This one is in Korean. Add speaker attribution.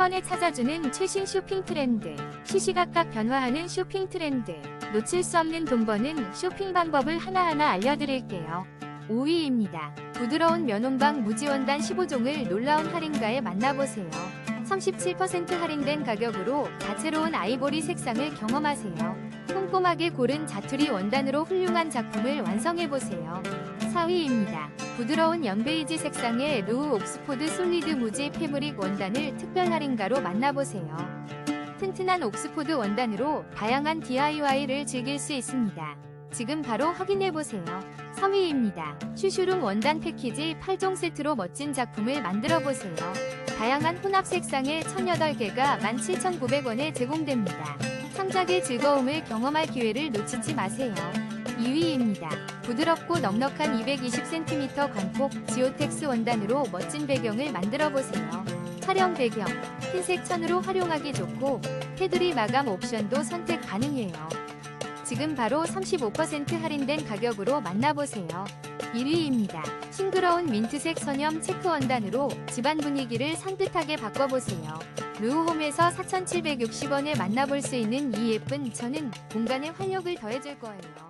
Speaker 1: 번에 찾아주는 최신 쇼핑 트렌드. 시시각각 변화하는 쇼핑 트렌드. 놓칠 수 없는 돈 버는 쇼핑 방법을 하나하나 알려드릴게요. 5위입니다. 부드러운 면온방 무지원단 15종을 놀라운 할인가에 만나보세요. 37% 할인된 가격으로 다채로운 아이보리 색상을 경험하세요. 꼼꼼하게 고른 자투리 원단으로 훌륭한 작품을 완성해보세요. 4위입니다. 부드러운 연베이지 색상의 루우 옥스포드 솔리드 무지 패브릭 원단을 특별 할인가로 만나보세요. 튼튼한 옥스포드 원단으로 다양한 DIY를 즐길 수 있습니다. 지금 바로 확인해보세요. 3위입니다. 슈슈룸 원단 패키지 8종 세트로 멋진 작품을 만들어보세요. 다양한 혼합 색상의 1008개가 17,900원에 제공됩니다. 창작의 즐거움을 경험할 기회를 놓치지 마세요. 2위입니다. 부드럽고 넉넉한 220cm 광폭 지오텍스 원단으로 멋진 배경을 만들어보세요. 촬영 배경, 흰색 천으로 활용하기 좋고 테두리 마감 옵션도 선택 가능해요. 지금 바로 35% 할인된 가격으로 만나보세요. 1위입니다. 싱그러운 민트색 선염 체크 원단으로 집안 분위기를 산뜻하게 바꿔보세요. 루홈에서 4,760원에 만나볼 수 있는 이 예쁜 천은 공간에 활력을 더해줄 거예요.